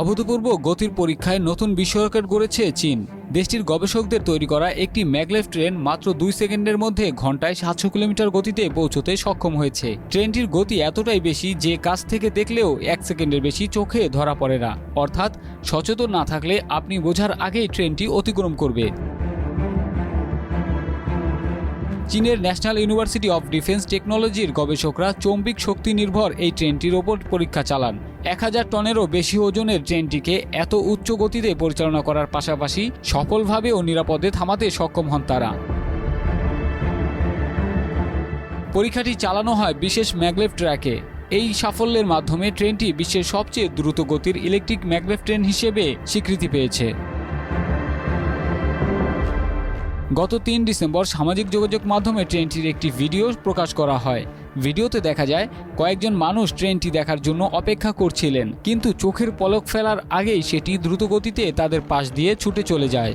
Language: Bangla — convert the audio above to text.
অভূতপূর্ব গতির পরীক্ষায় নতুন বিশ্ব রেকর্ড গড়েছে চীন। দেশটির গবেষকদের তৈরি করা একটি ম্যাগলেভ ট্রেন মাত্র দুই সেকেন্ডের মধ্যে ঘন্টায় সাতশো কিলোমিটার গতিতে পৌঁছতে সক্ষম হয়েছে। ট্রেনটির গতি এতটাই বেশি যে কাছ থেকে দেখলেও এক সেকেন্ডের বেশি চোখে ধরা পড়ে না। অর্থাৎ সচেতন না থাকলে আপনি বোঝার আগেই ট্রেনটি অতিক্রম করবে। চীনের ন্যাশনাল ইউনিভার্সিটি অফ ডিফেন্স টেকনোলজির গবেষকরা চৌম্বিক শক্তি নির্ভর এই ট্রেনটির ওপর পরীক্ষা চালান। এক হাজার টনেরও বেশি ওজনের ট্রেনটিকে এত উচ্চ গতিতে পরিচালনা করার পাশাপাশি সফলভাবে ও নিরাপদে থামাতে সক্ষম হন তারা। পরীক্ষাটি চালানো হয় বিশেষ ম্যাগলেভ ট্র্যাকে। এই সাফল্যের মাধ্যমে ট্রেনটি বিশ্বের সবচেয়ে দ্রুত গতির ইলেকট্রিক ম্যাগলেভ ট্রেন হিসেবে স্বীকৃতি পেয়েছে। গত তিন ডিসেম্বর সামাজিক যোগাযোগ মাধ্যমে ট্রেনটির একটি ভিডিও প্রকাশ করা হয়। ভিডিওতে দেখা যায়, কয়েকজন মানুষ ট্রেনটি দেখার জন্য অপেক্ষা করছিলেন, কিন্তু চোখের পলক ফেলার আগেই সেটি দ্রুতগতিতে তাদের পাশ দিয়ে ছুটে চলে যায়।